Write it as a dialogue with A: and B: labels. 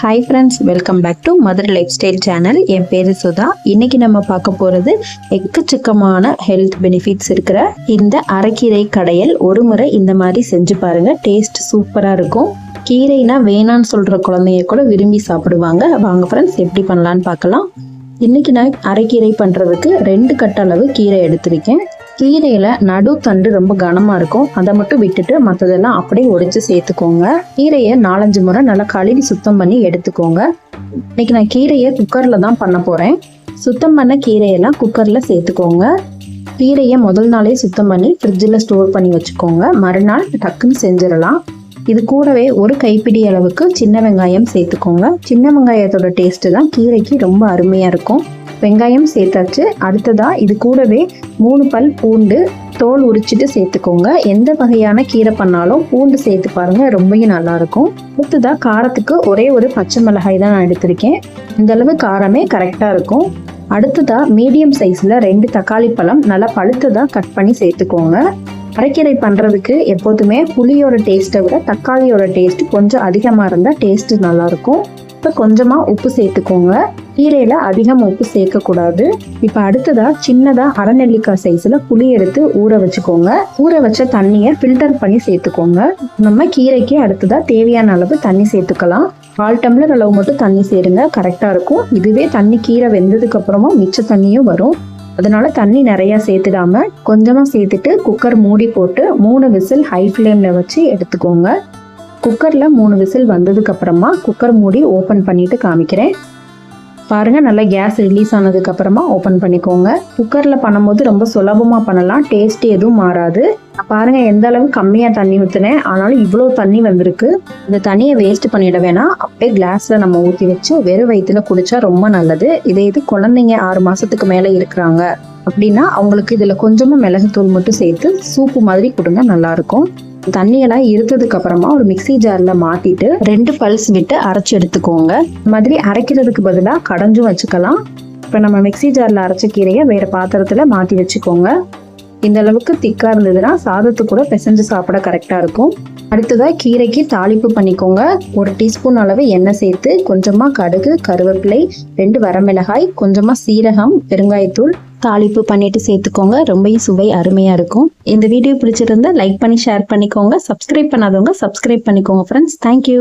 A: Hi friends welcome back to Madurai life style channel என் பேர் சுதா. இன்னைக்கு நம்ம பார்க்க போகிறது எக்கச்சக்கமான ஹெல்த் பெனிஃபிட்ஸ் இருக்கிற இந்த அரைக்கீரை கடையல். ஒரு முறை இந்த மாதிரி செஞ்சு பாருங்க. டேஸ்ட் சூப்பராக இருக்கும். கீரைனா வேணான்னு சொல்கிற குழந்தைங்க கூட விரும்பி சாப்பிடுவாங்க. வாங்க ஃப்ரெண்ட்ஸ் எப்படி பண்ணலான்னு பார்க்கலாம். இன்னைக்கு நான் அரைக்கீரை பண்ணுறதுக்கு ரெண்டு கட்ட அளவு கீரை எடுத்திருக்கேன். கீரையில நடு தண்டு ரொம்ப கனமா இருக்கும். அதை மட்டும் விட்டுட்டு மற்றதெல்லாம் அப்படியே உடைச்சு சேர்த்துக்கோங்க. கீரையை நாலஞ்சு முறை நல்லா கழுவி சுத்தம் பண்ணி எடுத்துக்கோங்க. இன்னைக்கு நான் கீரையை குக்கர்ல தான் பண்ண போறேன். சுத்தம் பண்ண கீரையெல்லாம் குக்கர்ல சேர்த்துக்கோங்க. கீரையை முதல் நாளே சுத்தம் பண்ணி ஃப்ரிட்ஜில் ஸ்டோர் பண்ணி வச்சுக்கோங்க. மறுநாள் டக்குன்னு செஞ்சிடலாம். இது கூடவே ஒரு கைப்பிடி அளவுக்கு சின்ன வெங்காயம் சேர்த்துக்கோங்க. சின்ன வெங்காயத்தோட டேஸ்ட்டு தான் கீரைக்கு ரொம்ப அருமையாக இருக்கும். வெங்காயம் சேர்த்தாச்சு. அடுத்ததாக இது கூடவே மூணு பல் பூண்டு தோல் உரிச்சிட்டு சேர்த்துக்கோங்க. எந்த வகையான கீரை பண்ணாலும் பூண்டு சேர்த்து பாருங்க ரொம்பவே நல்லா இருக்கும். காரத்துக்கு ஒரே ஒரு பச்சை மிளகாய் தான் நான் எடுத்திருக்கேன். இந்தளவு காரமே கரெக்டாக இருக்கும். அடுத்ததாக மீடியம் சைஸில் ரெண்டு தக்காளி பழம் நல்லா பழுத்ததாக கட் பண்ணி சேர்த்துக்கோங்க. அரைக்கீரை பண்ணுறதுக்கு எப்போதுமே புளியோட டேஸ்ட்டை விட தக்காளியோட டேஸ்ட் கொஞ்சம் அதிகமாக இருந்தால் டேஸ்ட்டு நல்லாயிருக்கும். இப்போ கொஞ்சமாக உப்பு சேர்த்துக்கோங்க. கீரையில் அதிகம் உப்பு சேர்க்கக்கூடாது. இப்போ அடுத்ததாக சின்னதாக அரைநெல்லிக்காய் சைஸில் புளி எடுத்து ஊற வச்சுக்கோங்க. ஊற வச்ச தண்ணியை ஃபில்டர் பண்ணி சேர்த்துக்கோங்க. நம்ம கீரைக்கு அடுத்ததாக தேவையான அளவு தண்ணி சேர்த்துக்கலாம். கால் டம்ளர் அளவு மட்டும் தண்ணி சேருங்க. கரெக்டாக இருக்கும். இதுவே தண்ணி கீரை வெந்ததுக்கு அப்புறமா மிச்ச தண்ணியும் வரும். அதனால தண்ணி நிறையா சேர்த்துடாம கொஞ்சமாக சேர்த்துட்டு குக்கர் மூடி போட்டு மூணு விசில் ஹை ஃப்ளேமில் வச்சு எடுத்துக்கோங்க. குக்கரில் மூணு விசில் வந்ததுக்கு அப்புறமா குக்கர் மூடி ஓப்பன் பண்ணிட்டு காமிக்கிறேன். பாருங்கள் நல்லா கேஸ் ரிலீஸ் ஆனதுக்கப்புறமா ஓப்பன் பண்ணிக்கோங்க. குக்கரில் பண்ணும்போது ரொம்ப சுலபமாக பண்ணலாம். டேஸ்ட்டு எதுவும் மாறாது. பாருங்கள் எந்த அளவு கம்மியாக தண்ணி ஊற்றினேன் ஆனாலும் இவ்வளோ தண்ணி வந்திருக்கு. இந்த தண்ணியை வேஸ்ட் பண்ணிட வேணாம். அப்படியே கிளாஸில் நம்ம ஊற்றி வச்சு வெறும் வயிற்றுல குடித்தா ரொம்ப நல்லது. இதே இது குழந்தைங்க ஆறு மாதத்துக்கு மேலே இருக்கிறாங்க. அப்படின்னா அவங்களுக்கு இதில் கொஞ்சமாக மிளகுத்தூள் மட்டும் சேர்த்து சூப்பு மாதிரி கொடுங்க நல்லாயிருக்கும் தண்ணியெல்லாம் இருத்ததுக்கு அப்புறமா ஒரு மிக்சி ஜாரில் மாற்றிட்டு ரெண்டு பல்ஸ் விட்டு அரைச்சி எடுத்துக்கோங்க. இந்த மாதிரி அரைக்கிறதுக்கு பதிலாக கடைஞ்சும் வச்சுக்கலாம். இப்போ நம்ம மிக்சி ஜாரில் அரைச்ச கீரையை வேறு பாத்திரத்தில் மாற்றி வச்சுக்கோங்க. இந்த அளவுக்கு திக்காக இருந்ததுன்னா சாதத்து கூட பிசைஞ்சு சாப்பிட கரெக்டாக இருக்கும். அடுத்ததாக கீரைக்கு தாளிப்பு பண்ணிக்கோங்க. ஒரு டீஸ்பூன் அளவு எண்ணெய் சேர்த்து கொஞ்சமாக கடுகு கருவேப்பிலை ரெண்டு வரமிளகாய் கொஞ்சமாக சீரகம் பெருங்காயத்தூள் தாளிப்பு பண்ணிட்டு சேர்த்துக்கோங்க. ரொம்பவும் சுவை அருமையா இருக்கும். இந்த வீடியோ பிடிச்சிருந்தா லைக் பண்ணி ஷேர் பண்ணிக்கோங்க. சப்ஸ்கிரைப் பண்ணாதவங்க சப்ஸ்கிரைப் பண்ணிக்கோங்க ஃப்ரெண்ட்ஸ் தேங்க்யூ